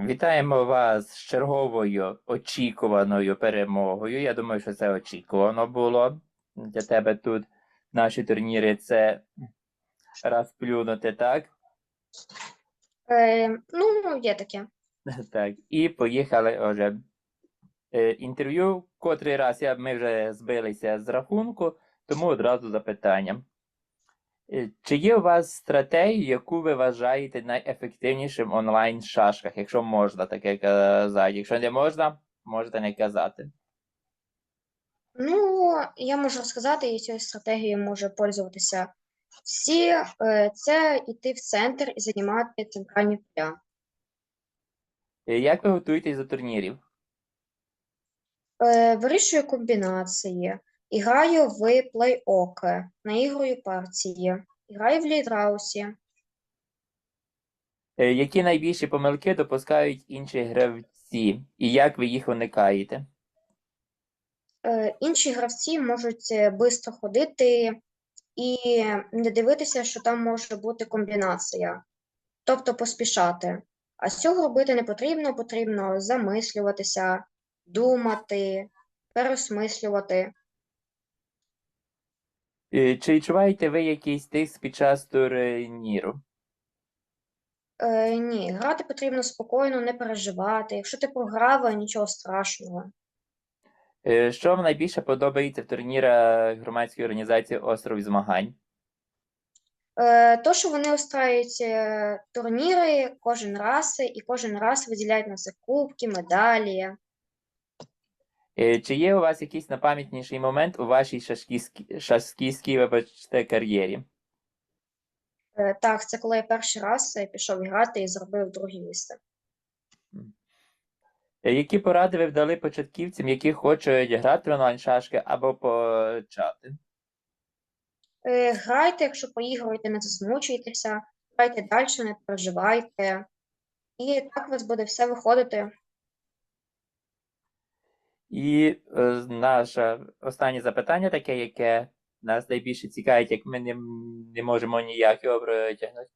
Вітаємо вас з черговою очікуваною перемогою. Я думаю, що це очікувано було. Для тебе тут наші турніри це розплюнути, так? Е, ну, є таке. Так. І поїхали вже. Е, Інтерв'ю, котрий раз я, ми вже збилися з рахунку, тому одразу запитання. Е, Чи є у вас стратегія, яку ви вважаєте найефективнішим онлайн шашках, якщо можна таке казати? Якщо не можна, можете не казати. Ну, я можу розказати, і цією стратегією може пользуватися всі. Е, це йти в центр і займати центральні поля. Е, Як ви готуєтесь до турнірів? Вирішую комбінації, граю в плей-оке, наігрую партії, граю в літраусі. Е, Які найбільші помилки допускають інші гравці, і як ви їх уникаєте? Е, інші гравці можуть швидко ходити і не дивитися, що там може бути комбінація, тобто поспішати. А цього робити не потрібно, потрібно замислюватися, думати, переосмислювати. Е, Чи відчуваєте ви якийсь тиск під час турніру? Е, ні, грати потрібно спокійно, не переживати. Якщо ти програв, нічого страшного. Е, Що вам найбільше подобається в турнірах громадської організації Остров змагань? Е, то, що вони устраюють е, турніри кожен раз, і кожен раз виділяють на це кубки, медалі. Е, Чи є у вас якийсь напам'ятніший момент у вашій шашкійській, шашкійській вибачте, кар'єрі? Е, Так, це коли я перший раз е, пішов грати і зробив друге місце. Які поради ви вдали початківцям, які хочуть грати в онлайн шашки або почати? Грайте, якщо поігруєте, не засмучуйтеся, грайте далі, не переживайте. І так у вас буде все виходити. І е, наше останнє запитання таке, яке нас найбільше цікавить, як ми не, не можемо ніяк його протягнути.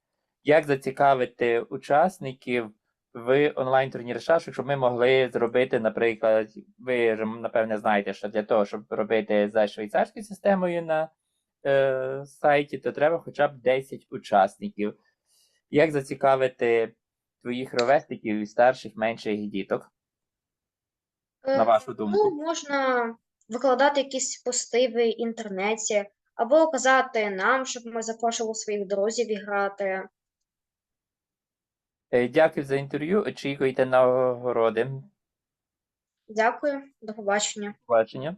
Як зацікавити учасників в онлайн-турнір шашок, щоб ми могли зробити, наприклад, ви ж, напевне знаєте, що для того, щоб робити за швейцарською системою на е, сайті, то треба хоча б 10 учасників. Як зацікавити твоїх ровесників і старших менших діток, на вашу думку? Ну, можна викладати якісь пости в інтернеті, або казати нам, щоб ми запрошували своїх друзів і грати. Е, Дякую за інтерв'ю. Очікуйте нагороди. Дякую, до побачення. Бачення.